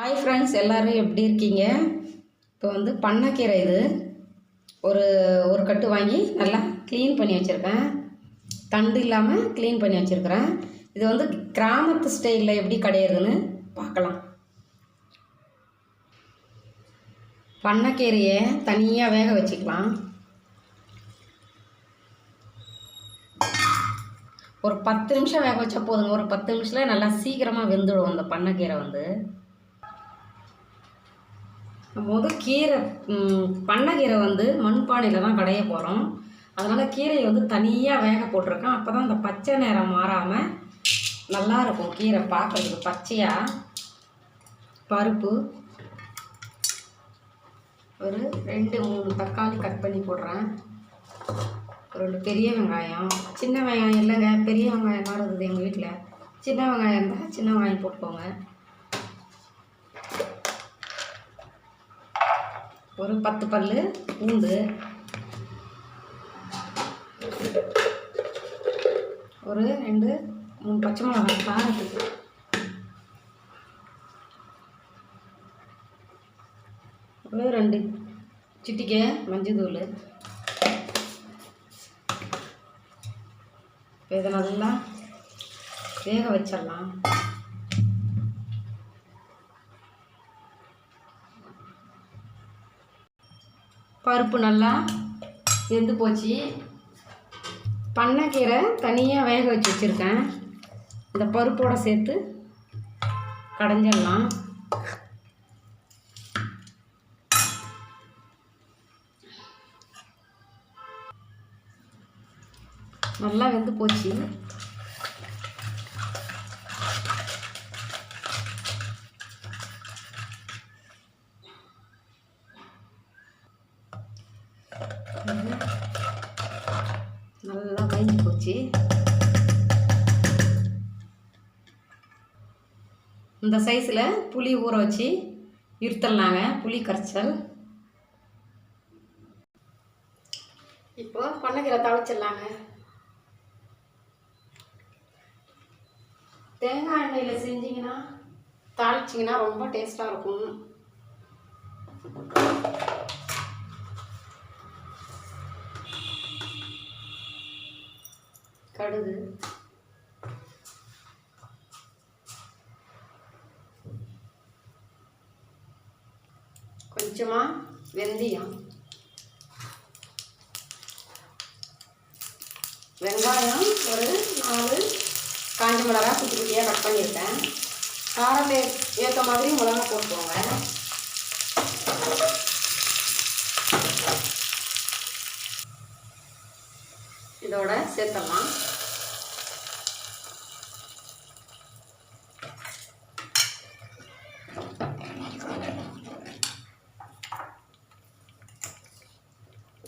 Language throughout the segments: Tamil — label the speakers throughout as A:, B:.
A: ஹாய் ஃப்ரெண்ட்ஸ் எல்லோரும் எப்படி இருக்கீங்க? இப்போ வந்து பண்ணக்கீரை இது. ஒரு ஒரு கட்டு வாங்கி நல்லா க்ளீன் பண்ணி வச்சுருக்கேன். தண்டு இல்லாமல் க்ளீன் பண்ணி வச்சுருக்கிறேன். இது வந்து கிராமத்து ஸ்டைலில் எப்படி கிடையாதுன்னு பார்க்கலாம். பண்ணக்கீரையை தனியாக வேக வச்சுக்கலாம். ஒரு பத்து நிமிஷம் வேக வச்சா போதுங்க. ஒரு பத்து நிமிஷத்தில் நல்லா சீக்கிரமாக வெந்துடும் அந்த பண்ணக்கீரை வந்து. போது கீரை ம், பண்ணைக்கீரை வந்து மண்பானையில் தான் கடைய போகிறோம் அதனால் கீரையை வந்து தனியாக வேக போட்டிருக்கேன் அப்போ தான் அந்த பச்சை நிறம் மாறாமல் நல்லாயிருக்கும் கீரை பார்க்குறதுக்கு பச்சையாக பருப்பு. ஒரு ரெண்டு மூணு தக்காளி கட் பண்ணி போடுறேன். ரெண்டு பெரிய வெங்காயம். சின்ன வெங்காயம் இல்லைங்க பெரிய வெங்காயம் மாறுது எங்கள் வீட்டில் சின்ன வெங்காயம் இருந்தால் சின்ன வெங்காயம் போட்டுக்கோங்க. ஒரு பத்து பல்லு பூண்டு ஒரு ரெண்டு மூணு பச்சை மிளகாய் காரத்துக்கு ஒரு ரெண்டு சிட்டிக்கை மஞ்சத்தூள். இப்போ இதை நல்லா வேக வச்சிடலாம். பருப்பு நல்லா வெந்து போச்சு. பண்ணைக்கீரை தனியாக வேக வச்சு வச்சுருக்கேன். இந்த பருப்போடு சேர்த்து கடைஞ்சிடலாம். நல்லா வெந்து போச்சு. நல்லா வதங்கி போச்சு. இந்த சைஸில் புளி ஊற வச்சு இருத்தலாங்க புளி கரைச்சல். இப்போ பண்ணைக்கீரை தாளிச்சிடலாங்க. தேங்காய் எண்ணெயில் செஞ்சிங்கன்னா தாளிச்சிங்கன்னா ரொம்ப டேஸ்ட்டாக இருக்கும். கடுகு. கொஞ்சமாக வெந்தயம். வெங்காயம் ஒரு நாலு காஞ்ச மிளகா குட்டி குட்டியாக கட் பண்ணியிருக்கேன். காரம் ஏற்ற மாதிரி மிளகா போட்டுக்கோங்க. இதோட சேர்த்தலாம்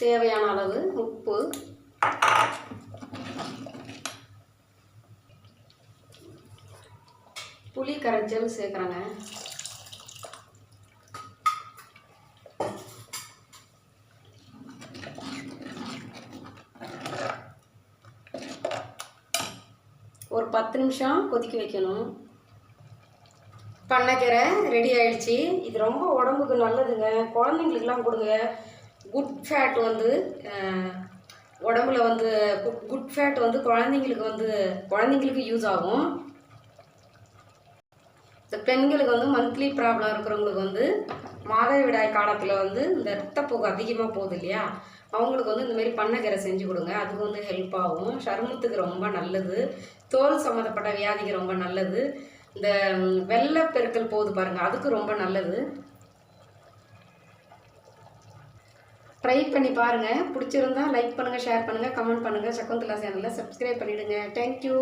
A: தேவையான அளவு உப்பு. புளி கரைச்சல் சேர்க்குறேங்க. ஒரு பத்து நிமிஷம் கொதிக்க வைக்கணும். பண்ணக்கீரை ரெடி ஆயிடுச்சு. இது ரொம்ப உடம்புக்கு நல்லதுங்க. குழந்தைங்களுக்குலாம் கொடுங்க. குட் ஃபேட் வந்து உடம்புல வந்து குட் குட் ஃபேட் வந்து குழந்தைங்களுக்கு வந்து குழந்தைங்களுக்கு யூஸ் ஆகும். இந்த பெண்களுக்கு வந்து மந்த்லி ப்ராப்ளம் இருக்கிறவங்களுக்கு வந்து மாதவிடாய் காலத்தில் வந்து இந்த ரத்தப்போக்கு அதிகமாக போகுது இல்லையா? அவங்களுக்கு வந்து இந்தமாரி மாதிரி செஞ்சு கொடுங்க. அதுக்கு வந்து ஹெல்ப் ஆகும். சருமத்துக்கு ரொம்ப நல்லது. தோல் சம்மந்தப்பட்ட வியாதிக்கு ரொம்ப நல்லது. இந்த ம், போகுது பாருங்கள் அதுக்கு ரொம்ப நல்லது. ட்ரை பண்ணி பாருங்கள் பிடிச்சிருந்தா லைக் பண்ணுங்கள் ஷேர் பண்ணுங்கள் கமெண்ட் பண்ணுங்கள் சகுந்தலா சேனலில் சப்ஸ்கிரைப் பண்ணிவிடுங்க தேங்க்யூ